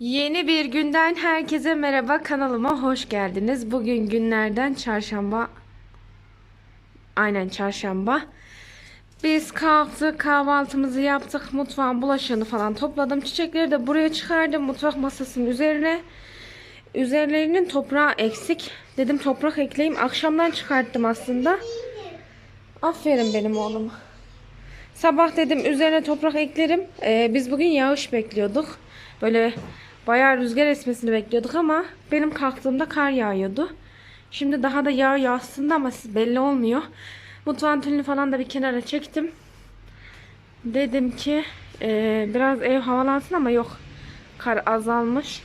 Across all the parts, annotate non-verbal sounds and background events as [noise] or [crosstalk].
Yeni bir günden herkese merhaba kanalıma hoş geldiniz. Bugün günlerden çarşamba. Aynen çarşamba. Biz kalktık kahvaltımızı yaptık mutfağın bulaşığını falan topladım. Çiçekleri de buraya çıkardım mutfak masasının üzerine. Üzerlerinin toprağı eksik. Dedim toprak ekleyeyim. Akşamdan çıkarttım aslında. Aferin benim oğluma. Sabah dedim üzerine toprak eklerim. Ee, biz bugün yağış bekliyorduk. Böyle bayağı rüzgar esmesini bekliyorduk ama benim kalktığımda kar yağıyordu. Şimdi daha da yağ aslında ama belli olmuyor. Mutfağın tülünü falan da bir kenara çektim. Dedim ki e, biraz ev havalansın ama yok. Kar azalmış.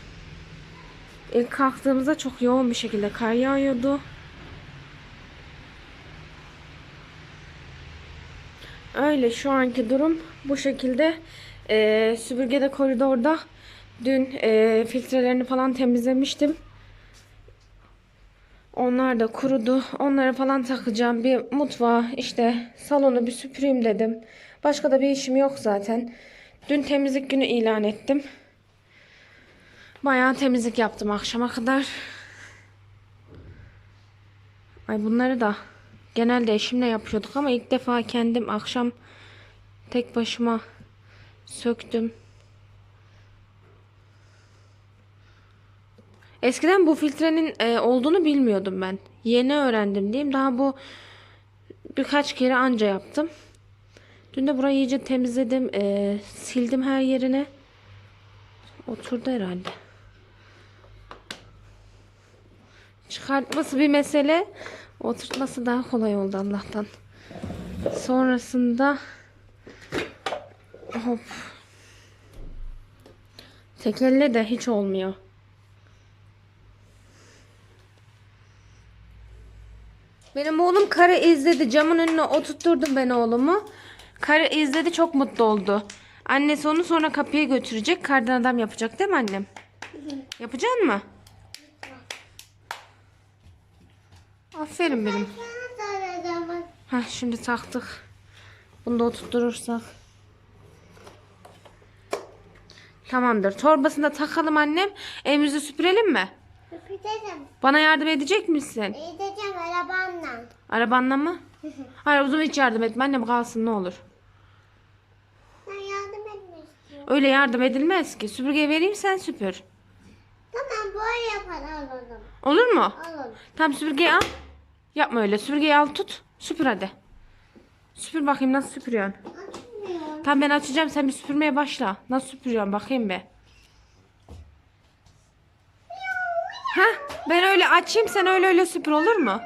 İlk kalktığımızda çok yoğun bir şekilde kar yağıyordu. Öyle şu anki durum bu şekilde. Ee, süpürgede koridorda dün e, filtrelerini falan temizlemiştim. Onlar da kurudu. Onları falan takacağım. Bir mutfağı işte salonu bir süpüreyim dedim. Başka da bir işim yok zaten. Dün temizlik günü ilan ettim. Bayağı temizlik yaptım akşama kadar. Ay bunları da genelde eşimle yapıyorduk ama ilk defa kendim akşam tek başıma söktüm. Eskiden bu filtrenin e, olduğunu bilmiyordum ben. Yeni öğrendim diyeyim. Daha bu birkaç kere anca yaptım. Dün de burayı iyice temizledim. e, sildim her yerine. Oturdu herhalde. Çıkartması bir mesele. Oturtması daha kolay oldu Allah'tan. Sonrasında hop tek elle de hiç olmuyor. Benim oğlum karı izledi. Camın önüne oturtturdum ben oğlumu. Karı izledi çok mutlu oldu. Annesi onu sonra kapıya götürecek. Kardan adam yapacak değil mi annem? Yapacaksın mı? Aferin benim. Ha şimdi taktık. Bunu da oturturursak. Tamamdır. Torbasını da takalım annem. Evimizi süpürelim mi? Öpeceğim. Bana yardım edecek misin? Gideceğim arabamla. Arabanla mı? [laughs] Hayır o zaman hiç yardım etme annem kalsın ne olur. Ben yardım etmek istiyorum. Öyle yardım edilmez ki. Süpürgeyi vereyim sen süpür. Tamam böyle yapar alalım. Olur mu? Alalım. Tamam süpürgeyi al. Yapma öyle. Süpürgeyi al tut. Süpür hadi. Süpür bakayım nasıl süpürüyorsun. Açmıyor. Tamam ben açacağım sen bir süpürmeye başla. Nasıl süpürüyorsun bakayım be. Ha ben öyle açayım sen öyle öyle süpür olur mu?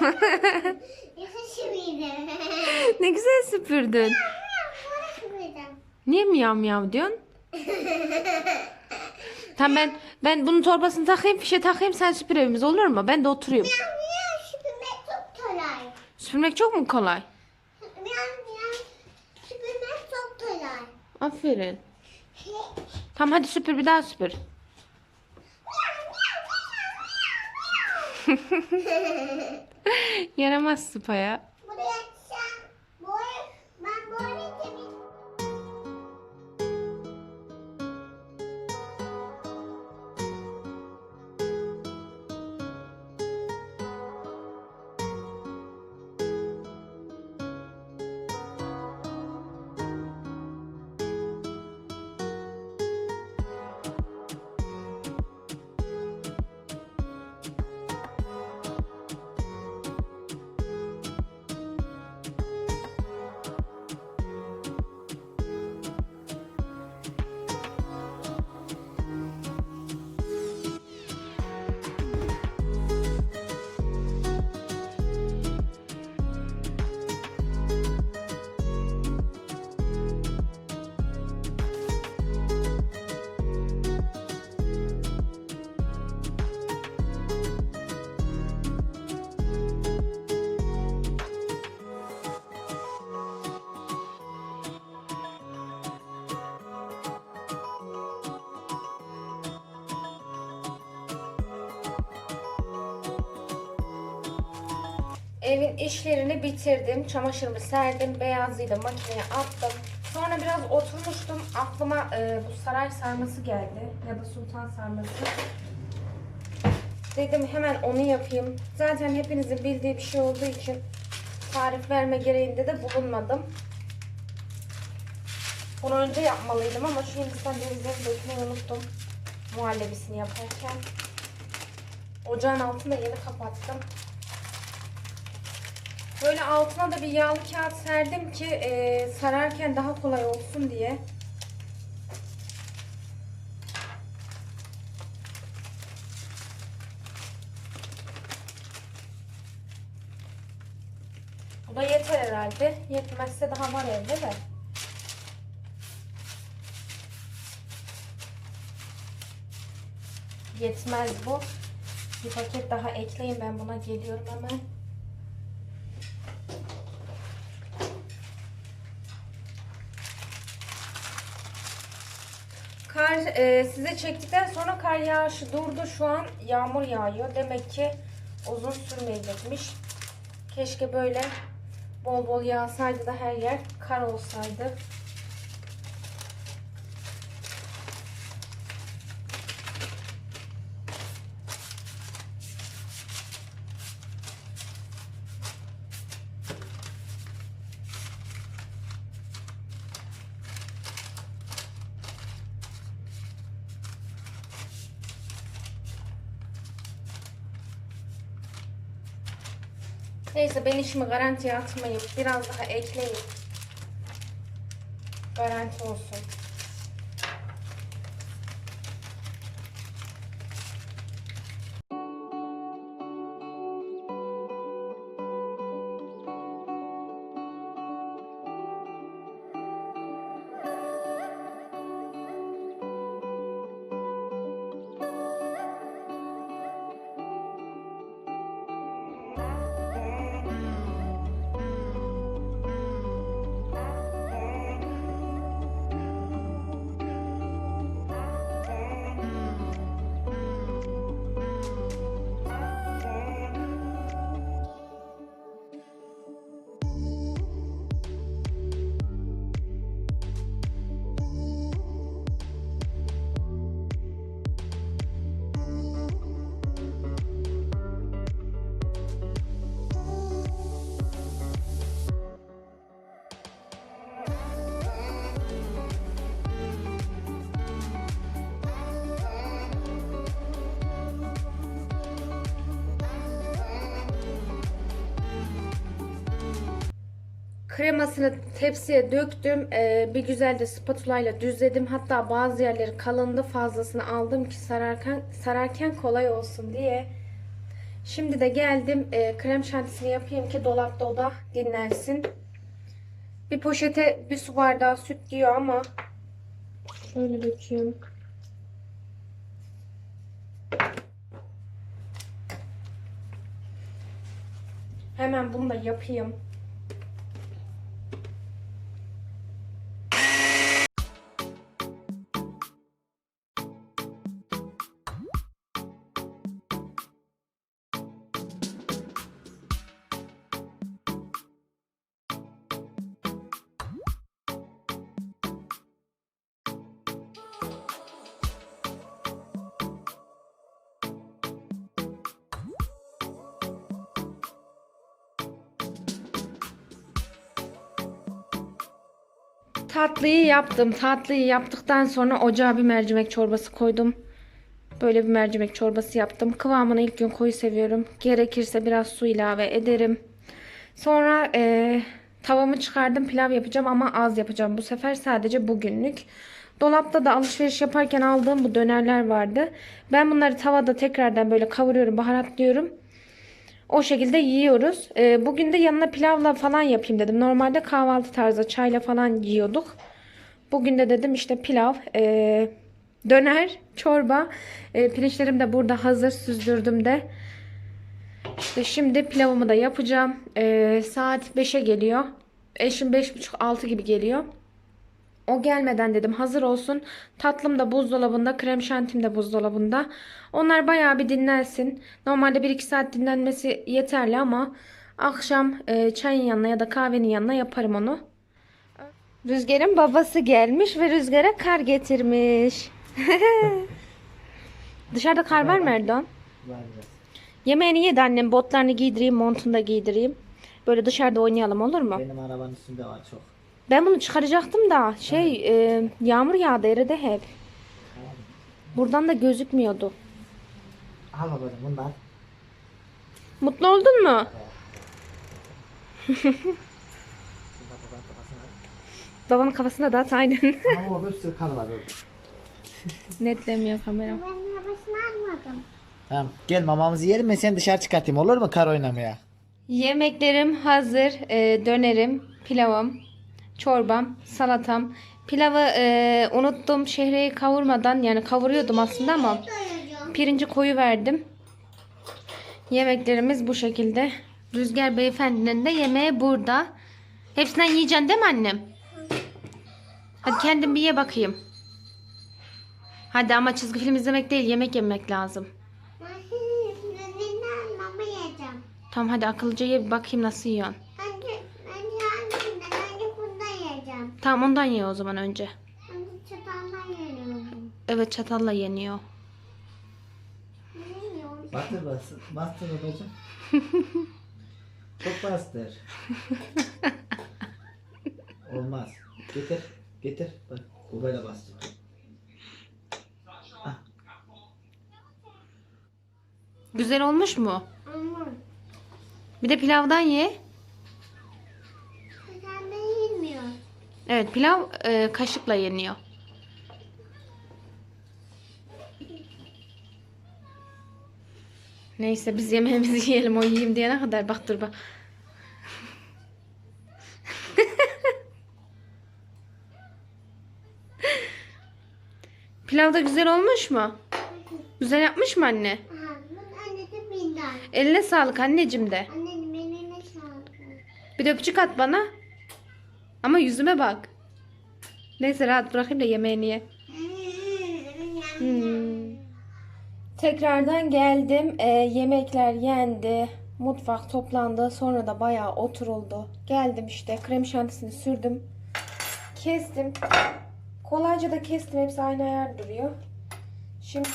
[laughs] Ne güzel süpürdün. Niye miyav miyav diyorsun? [laughs] Tamam ben ben bunun torbasını takayım fişe takayım sen süpür evimiz olur mu? Ben de oturayım. Miyav süpürmek çok kolay. Süpürmek çok mu kolay? Miyav miyav süpürmek çok kolay. Aferin. Tamam hadi süpür bir daha süpür. [laughs] Yaramaz sıpaya. Evin işlerini bitirdim. Çamaşırımı serdim. Beyazıyla makineye attım. Sonra biraz oturmuştum. Aklıma e, bu saray sarması geldi. Ya da sultan sarması. Dedim hemen onu yapayım. Zaten hepinizin bildiği bir şey olduğu için tarif verme gereğinde de bulunmadım. Bunu önce yapmalıydım ama şu Hindistan cevizlerini dökmeyi unuttum. Muhallebisini yaparken. Ocağın altını yeni kapattım. Böyle altına da bir yağlı kağıt serdim ki e, sararken daha kolay olsun diye. Bu da yeter herhalde. Yetmezse daha var evde de. Yetmez bu. Bir paket daha ekleyin ben buna geliyorum hemen. Kar e, size çektikten sonra kar yağışı durdu. Şu an yağmur yağıyor. Demek ki uzun sürmeyecekmiş. Keşke böyle bol bol yağsaydı da her yer kar olsaydı. Neyse ben işimi garantiye atmayayım. Biraz daha ekleyin. Garanti olsun. Kremasını tepsiye döktüm. Ee, bir güzel de spatula ile düzledim. Hatta bazı yerleri kalındı. Fazlasını aldım ki sararken sararken kolay olsun diye. Şimdi de geldim. e, krem şantisini yapayım ki dolapta o da dinlensin. Bir poşete bir su bardağı süt diyor ama şöyle dökeyim. Hemen bunu da yapayım. Tatlıyı yaptım. Tatlıyı yaptıktan sonra ocağa bir mercimek çorbası koydum. Böyle bir mercimek çorbası yaptım. Kıvamını ilk gün koyu seviyorum. Gerekirse biraz su ilave ederim. Sonra e, tavamı çıkardım. Pilav yapacağım ama az yapacağım. Bu sefer sadece bugünlük. Dolapta da alışveriş yaparken aldığım bu dönerler vardı. Ben bunları tavada tekrardan böyle kavuruyorum, baharatlıyorum. O şekilde yiyoruz. Ee, bugün de yanına pilavla falan yapayım dedim. Normalde kahvaltı tarzı çayla falan yiyorduk. Bugün de dedim işte pilav, ee, döner, çorba. Ee, pirinçlerim de burada hazır süzdürdüm de. İşte şimdi pilavımı da yapacağım. Ee, saat 5'e geliyor. Eşim 5.30-6 gibi geliyor. O gelmeden dedim hazır olsun. Tatlım da buzdolabında, krem şantim de buzdolabında. Onlar bayağı bir dinlensin. Normalde 1-2 saat dinlenmesi yeterli ama akşam e, çayın yanına ya da kahvenin yanına yaparım onu. Rüzgar'ın babası gelmiş ve Rüzgar'a kar getirmiş. [laughs] Dışarıda kar var mı Erdoğan? Var biraz. Yemeğini yedi annem. Botlarını giydireyim, montunu da giydireyim. Böyle dışarıda oynayalım olur mu? Benim arabanın üstünde var çok. Ben bunu çıkaracaktım da şey e, yağmur yağdı eridi hep. Buradan da gözükmüyordu. Al bakalım bundan. Mutlu oldun mu? [laughs] Babanın kafasına. Da at aynen. Ama o bir sürü kan var orada. Netlemiyor kameram. Ben arabasını almadım. Tamam gel mamamızı yiyelim ben seni dışarı çıkartayım olur mu kar oynamaya? Yemeklerim hazır. E, dönerim, pilavım, çorbam, salatam. Pilavı e, unuttum şehriyeyi kavurmadan yani kavuruyordum aslında ama pirinci koyu verdim. Yemeklerimiz bu şekilde. Rüzgar beyefendinin de yemeği burada. Hepsinden yiyeceksin değil mi annem? Hadi kendin bir ye bakayım. Hadi ama çizgi film izlemek değil yemek yemek lazım. Ben senin önünden mama yiyeceğim. Tamam hadi akıllıca ye bir bakayım nasıl yiyorsun. Önce, önce hangisinden? Önce bundan yiyeceğim. Tamam ondan ye o zaman önce. Önce çataldan yiyorum. Evet çatalla yeniyor. Bastır bastır. Bastır babacığım. Çok bastır. [laughs] Olmaz. Getir. Getir. Bak böyle bastır. Ah, Güzel olmuş mu? Ama Bir de pilavdan ye. sen de yemiyor. Evet pilav e, kaşıkla yeniyor. Neyse biz yemeğimizi [laughs] yiyelim o yiyeyim diyene kadar bak dur bak. Pilav da güzel olmuş mu? Güzel yapmış mı anne? Annesi binden. Eline sağlık anneciğim de. Annenin eline sağlık. Bir de öpücük at bana. Ama yüzüme bak. Neyse rahat bırakayım da yemeğini ye. Hmm. Tekrardan geldim. Ee, yemekler yendi. Mutfak toplandı. Sonra da bayağı oturuldu. Geldim işte. Krem şantisini sürdüm. Kestim. Kolayca da kestim. Hepsi aynı ayar duruyor. Şimdi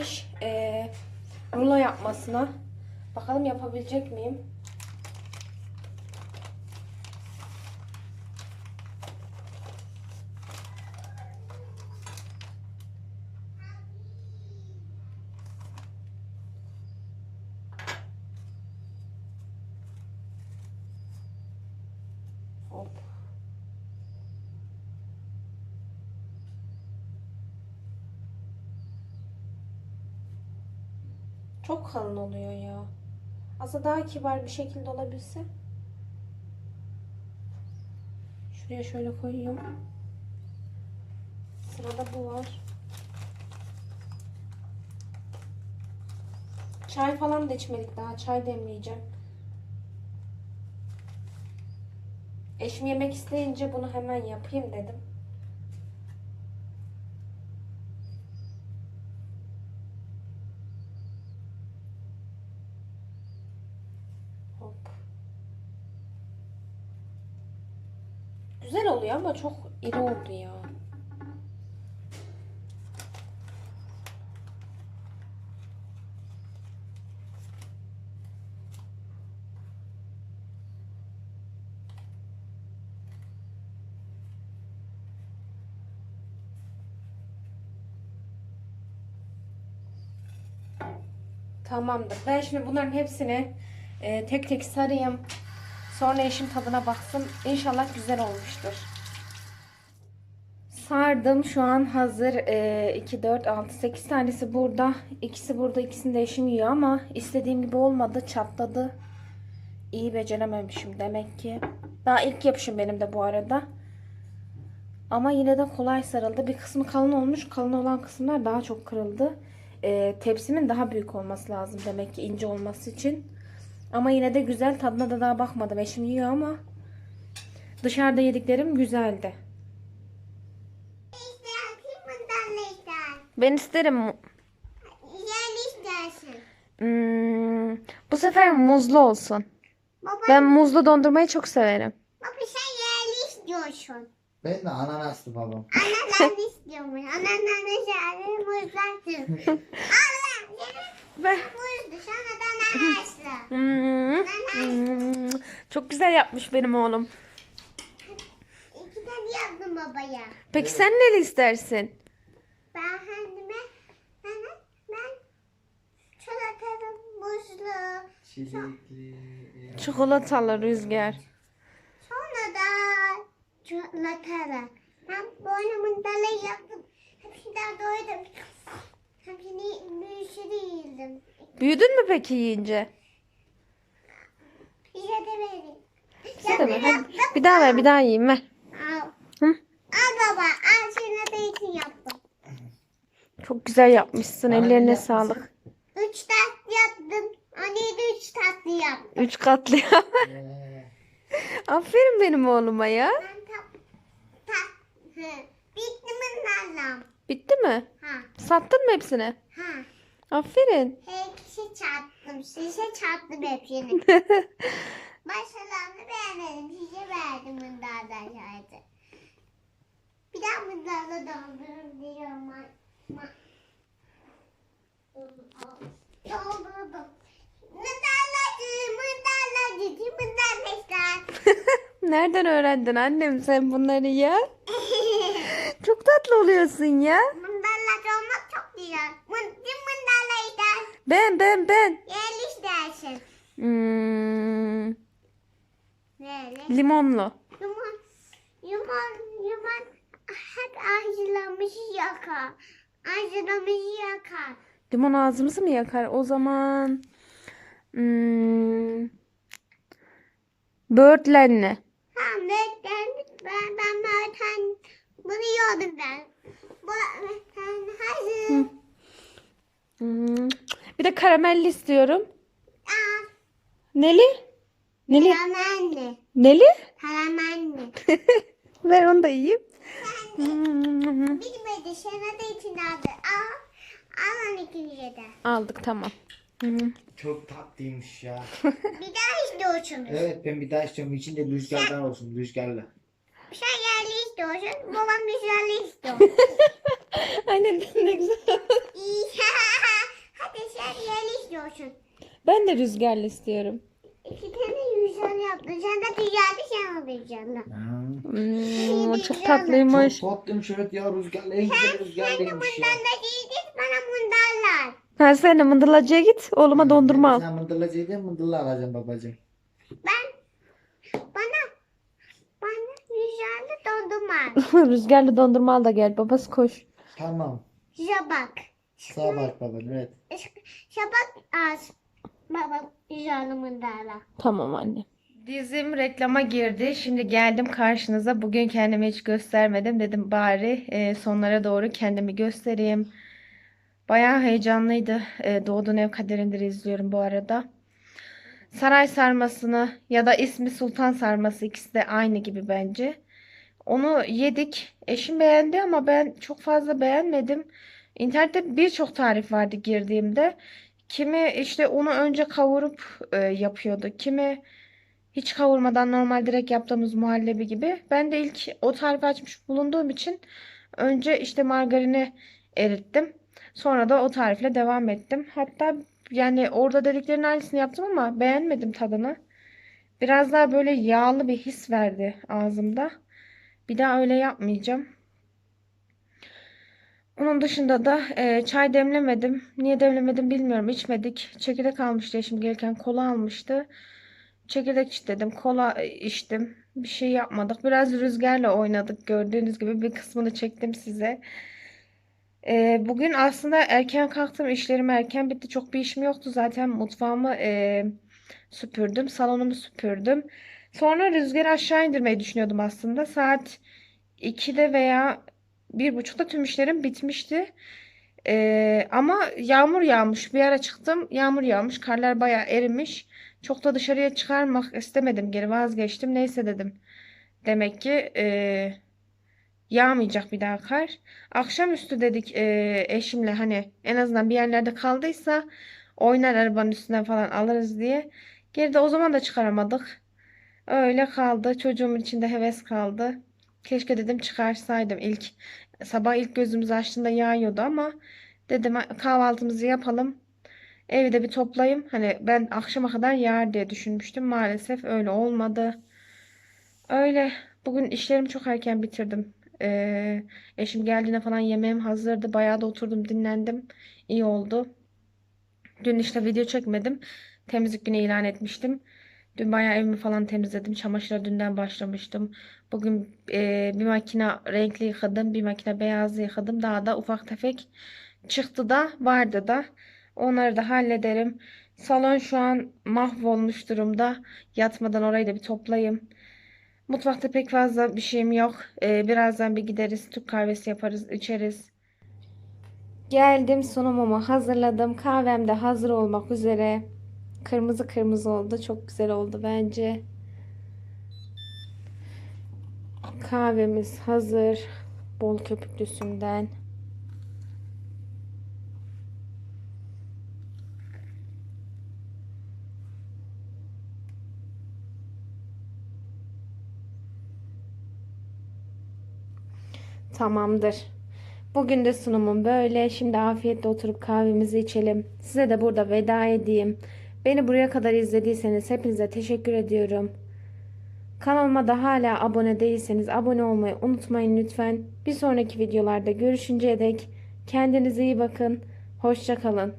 iş ee, rulo yapmasına. Bakalım yapabilecek miyim? Hop. Kalın oluyor ya. Aslında daha kibar bir şekilde olabilse. Şuraya şöyle koyuyorum. Sırada bu var. Çay falan da içmedik daha. Çay demleyeceğim. Eşim yemek isteyince bunu hemen yapayım dedim. Hop. Güzel oluyor ama çok iri oldu ya. Tamamdır. Ben şimdi bunların hepsini e, tek tek sarayım. Sonra eşim tadına baksın. İnşallah güzel olmuştur. Sardım. Şu an hazır. E, 2, 4, 6, 8 tanesi burada. İkisi burada. ikisini de eşim yiyor ama istediğim gibi olmadı. Çatladı. İyi becerememişim demek ki. Daha ilk yapışım benim de bu arada. Ama yine de kolay sarıldı. Bir kısmı kalın olmuş. Kalın olan kısımlar daha çok kırıldı. Ee, tepsimin daha büyük olması lazım demek ki ince olması için. Ama yine de güzel. Tadına da daha bakmadım. Eşim yiyor ama dışarıda yediklerim güzeldi. İşte atayım bundan da ister. Ben isterim. Yani istersin. Hmm, bu sefer muzlu olsun. Baba, Ben muzlu dondurmayı çok severim. baba sen yerli istiyorsun. Ben de ananaslı babam. Ananas istiyormuş. Ananas şerbeti muzlattım. [laughs] Allah senin Ben... muzdu. Sana da ananaslı. Hmm, hmm. Çok güzel yapmış benim oğlum. İki tane yaptım babaya. Peki sen ne istersin? Ben kendime ben, ben çikolatalı muzlu. Çilekli. Çikolatalı rüzgar. Sonra da çikolatalı. Ben boynumun dalı yaptım. Hepsinden doydum. Hepsini bir sürü yedim. Büyüdün mü peki yiyince? Verin. Bize de ver. Bir daha ver bir daha yiyeyim ver. Al. Hı? Al baba. Al sana da için yaptım. Çok güzel yapmışsın. Ellerine yapmışsın? sağlık. Üç tatlı yaptım. Anne de üç tatlı yaptım. Üç katlı. Ee, Aferin benim oğluma ya. Ben tap tap. Hı. Bitti mi nanam? Bitti mi? Ha. Sattın mı hepsini? Ha. Aferin. Hepsi çarptım. Size çarptım hepsini. [laughs] Başkalarını beğenmedim. Size verdim bunlardan şahidi. Bir daha bunlarla doldurun diyorum. [laughs] Nereden öğrendin annem sen bunları ya? [laughs] Çok tatlı oluyorsun ya. Mındallacı olmak çok güzel. Mın- Mındallacılar. Ben ben ben. Yerli dersin. Hmm, Nereli? limonlu. Yuman, yuman, yuman hep ağzılamış yakar. Ağzılamış yakar. Limon ağzımızı mı yakar? O zaman hmm, böğürtlenli. Ha ben, ben, ben zaten bunu yiyordum ben. Bu, ben hazır. Hmm, bir de karamelli istiyorum. Aa, Neli? Neli? karamelli. Neli? Karamelli. [laughs] Ver onu da yiyeyim. Hmm, Bitmedi. Sana da için aldı. Al. Al on ikinciye de. Aldık tamam. Hmm, çok tatlıymış ya. [laughs] Bir daha istiyorsunuz. Evet ben bir daha istiyorum. İçinde rüzgardan olsun rüzgarlı. Sen yerli istiyorsun. Babam güzelli [laughs] istiyor. Aynen ne güzel. [laughs] Hadi sen yerli istiyorsun. Ben de rüzgarlı istiyorum. İki tane yüzden yaptın. Sen de düzeldi sen alacaksın. Hmm, o çok tatlıymış. Çok tatlıymış evet ya rüzgarlı. En güzel Sen de ya. bundan da değildin. Bana bundanlar. Ha sen de mındırlacıya git. Oğluma dondurma al. Sen mındırlacaydın mındırla alacağım babacığım. Ben bana bana güzelli dondurma. [laughs] Rüzgarlı dondurma al da gel. Babası koş. Tamam. Şabak. Sağa bak babacığım evet. Şabak az. Baba güzelli mundala. Tamam anne. Dizim reklama girdi. Şimdi geldim karşınıza. Bugün kendimi hiç göstermedim. Dedim bari e, sonlara doğru kendimi göstereyim. Bayağı heyecanlıydı. E, Doğduğun Ev Kaderindir izliyorum bu arada. Saray sarmasını ya da ismi Sultan sarması ikisi de aynı gibi bence. Onu yedik. Eşim beğendi ama ben çok fazla beğenmedim. İnternette birçok tarif vardı girdiğimde. Kimi işte onu önce kavurup e, yapıyordu. Kimi hiç kavurmadan normal direkt yaptığımız muhallebi gibi. Ben de ilk o tarifi açmış bulunduğum için önce işte margarini erittim. Sonra da o tarifle devam ettim. Hatta yani orada dediklerinin aynısını yaptım ama beğenmedim tadını. Biraz daha böyle yağlı bir his verdi ağzımda. Bir daha öyle yapmayacağım. Onun dışında da e, çay demlemedim. Niye demlemedim bilmiyorum. İçmedik. Çekirdek almıştı eşim gelirken kola almıştı. Çekirdek içtim. Kola e, içtim. Bir şey yapmadık. Biraz rüzgarla oynadık. Gördüğünüz gibi bir kısmını çektim size. E, bugün aslında erken kalktım. İşlerim erken bitti. Çok bir işim yoktu. Zaten mutfağımı e, süpürdüm. Salonumu süpürdüm. Sonra rüzgarı aşağı indirmeyi düşünüyordum aslında. Saat 2'de veya bir buçukta tüm işlerim bitmişti. Ee, ama yağmur yağmış. Bir ara çıktım. Yağmur yağmış. Karlar bayağı erimiş. Çok da dışarıya çıkarmak istemedim. Geri vazgeçtim. Neyse dedim. Demek ki e, yağmayacak bir daha kar. Akşamüstü dedik e, eşimle hani en azından bir yerlerde kaldıysa oynar arabanın üstüne falan alırız diye. Geri de o zaman da çıkaramadık. Öyle kaldı. Çocuğumun içinde heves kaldı. Keşke dedim çıkarsaydım ilk sabah ilk gözümüzü açtığında yağıyordu ama dedim kahvaltımızı yapalım. Evi de bir toplayayım. Hani ben akşama kadar yağar diye düşünmüştüm. Maalesef öyle olmadı. Öyle. Bugün işlerimi çok erken bitirdim. Ee, eşim geldiğinde falan yemeğim hazırdı. Bayağı da oturdum dinlendim. İyi oldu. Dün işte video çekmedim. Temizlik günü ilan etmiştim. Dün bayağı evimi falan temizledim. Çamaşıra dünden başlamıştım. Bugün e, bir makine renkli yıkadım. Bir makine beyazlı yıkadım. Daha da ufak tefek çıktı da vardı da. Onları da hallederim. Salon şu an mahvolmuş durumda. Yatmadan orayı da bir toplayayım. Mutfakta pek fazla bir şeyim yok. Ee, birazdan bir gideriz. Türk kahvesi yaparız, içeriz. Geldim sunumumu hazırladım. Kahvem de hazır olmak üzere. Kırmızı kırmızı oldu. Çok güzel oldu bence. Kahvemiz hazır. Bol köpüklüsünden. Tamamdır. Bugün de sunumum böyle. Şimdi afiyetle oturup kahvemizi içelim. Size de burada veda edeyim. Beni buraya kadar izlediyseniz hepinize teşekkür ediyorum. Kanalıma da hala abone değilseniz abone olmayı unutmayın lütfen. Bir sonraki videolarda görüşünceye dek kendinize iyi bakın. Hoşça kalın.